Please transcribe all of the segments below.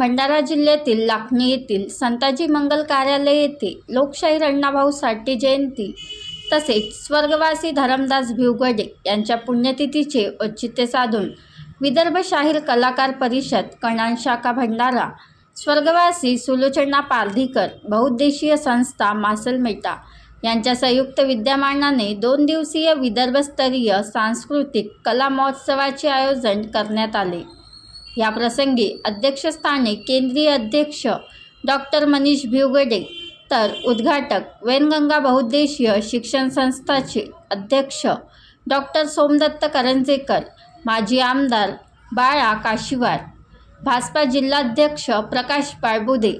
भंडारा जिल्ह्यातील लाखणी येथील संताजी मंगल कार्यालय येथे लोकशाही अण्णाभाऊ साठे जयंती तसेच स्वर्गवासी धरमदास भिवगडे यांच्या पुण्यतिथीचे औचित्य साधून विदर्भ शाहीर कलाकार परिषद कणान शाखा भंडारा स्वर्गवासी सुलोचना पारधीकर बहुउद्देशीय संस्था मासल मेटा यांच्या संयुक्त विद्यमानाने दोन दिवसीय विदर्भस्तरीय सांस्कृतिक कला महोत्सवाचे आयोजन करण्यात आले. या प्रसंगी अध्यक्षस्थानी केंद्रीय अध्यक्ष डॉक्टर मनीष भिवगडे तर उद्घाटक वैनगंगा बहुउद्देशीय शिक्षण संस्थाचे अध्यक्ष डॉक्टर सोमदत्त करंजेकर माजी आमदार बाळा काशीवार भाजपा जिल्हाध्यक्ष प्रकाश पाळबुदे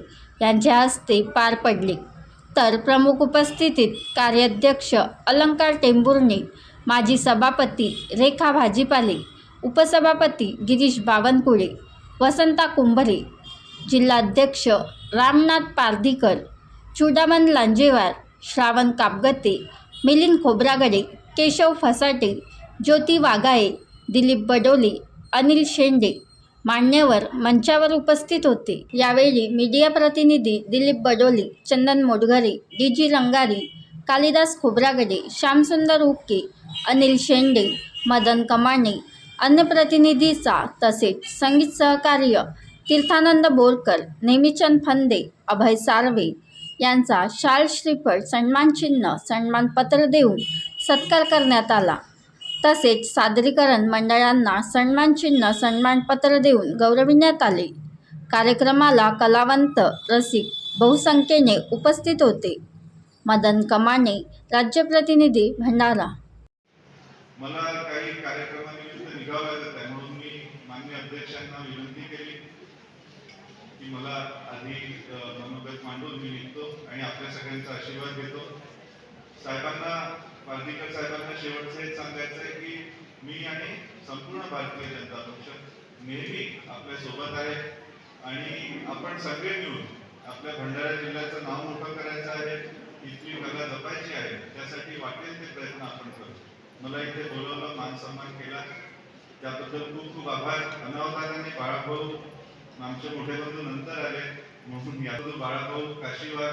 यांच्या हस्ते पार पडले. तर प्रमुख उपस्थितीत कार्याध्यक्ष अलंकार टेंबुर्णे माजी सभापती रेखा भाजीपाले उपसभापती गिरीश बावनकुळे वसंता कुंभरे जिल्हाध्यक्ष रामनाथ पारधीकर चुडामन लांजेवार श्रावण कापगते मिलिंद खोब्रागडे केशव फसाटे ज्योती वाघाळे दिलीप बडोले अनिल शेंडे मान्यवर मंचावर उपस्थित होते. यावेळी मीडिया प्रतिनिधी दिलीप बडोले चंदन मोडघरे डी जी रंगारी कालिदास खोब्रागडे श्यामसुंदर उके अनिल शेंडे मदन कमाणे अन्य प्रतिनिधीचा तसेच संगीत सहकार्य तीर्थानंद बोरकर नेमीचंद फंदे अभय साळवे यांचा शाल श्रीफळ सन्मानचिन्ह सन्मानपत्र देऊन सत्कार करण्यात आला. तसेच सादरीकरण मंडळांना सन्मानचिन्ह सन्मानपत्र देऊन गौरविण्यात आले. कार्यक्रमाला कलावंत रसिक बहुसंख्येने उपस्थित होते. मदन कमाने राज्य प्रतिनिधी भंडारा. मला काही कार्यक्रम निघावं लागत आहे म्हणून मी मान्य अध्यक्षांना विनंती केली की मला आधी मनोगत मांडून मी निघतो आणि आपल्या सगळ्यांचा आशीर्वाद घेतो. साहेबांना पार्टीकर साहेबांना शेवटचं हेच सांगायचं आहे की मी आणि संपूर्ण भारतीय जनता पक्ष नेहमी आपल्यासोबत आहे आणि आपण सगळे मिळून आपल्या भंडारा जिल्ह्याचं नाव मोठं करायचं आहे इथली कला जपायची आहे त्यासाठी वाटेल ते प्रयत्न आपण करू. मला इथे बोलवलं मान सन्मान केला. त्याबद्दल खूप खूप आभार. अनावधानाने बाळाभाऊ आमचे मोठे बंधू नंतर आले. म्हणून यातून बाळाभाऊ काशीवार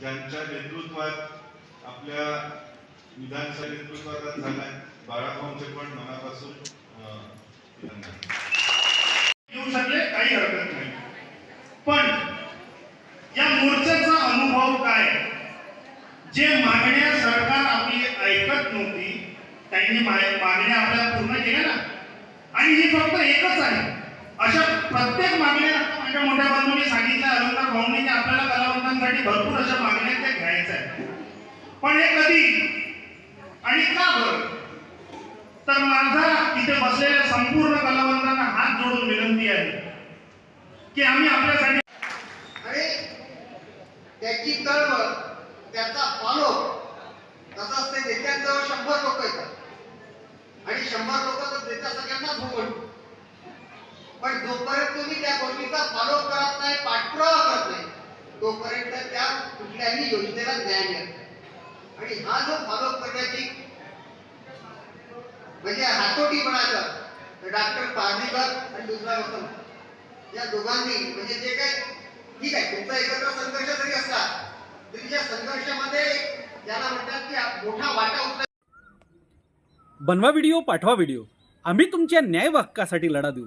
ज्यांच्या नेतृत्वात आपल्या विधानसभा नेतृत्वात आज झालाय बाळाभाऊंचे पण मनापासून येऊ शकले काही हरकत नाही. पण या मोर्चाचा अनुभव काय? जे मागण्या सरकार आपली ऐकत नव्हती त्यांनी मागण्या आपल्या पूर्ण केल्या ना. आणि ही फक्त एकच आहे. अशा प्रत्येक मागण्या माझ्या मोठ्या बाजूने सांगितल्या अलंकार भाऊंनी आपल्याला कलावंतांसाठी भरपूर अशा मागण्या त्या घ्यायच्या आहेत. पण हे कधी? आणि का बरं? तर माझा इथे बसलेल्या संपूर्ण कलावंतांना हात जोडून विनंती आहे की आम्ही आपल्यासाठी अरे त्याची तळमळ त्याचा फॉलो तसाच ते नेत्यांजवळ शंभर लोक आहेत आणि शंभर लोक तर नेत्या सगळ्यांनाच हो म्हणतो पण जोपर्यंत तुम्ही त्या फॉलो करत नाही पाठपुरावा करत नाही. तोपर्यंत त्या कुठल्याही योजनेला न्याय मिळत आणि हा जो फॉलो करण्याची म्हणजे हातोटी म्हणायचं तर डॉक्टर पार्दीकर आणि दुसरा वसंत. या दोघांनी म्हणजे जे काही ठीक आहे तुमचा एकत्र संघर्ष जरी असला तरी त्या संघर्षामध्ये ज्याला म्हणतात की मोठा वाटा उचला बनवा व्हिडिओ पाठवा व्हिडिओ आम्ही तुमच्या न्याय हक्कासाठी लढा देऊ.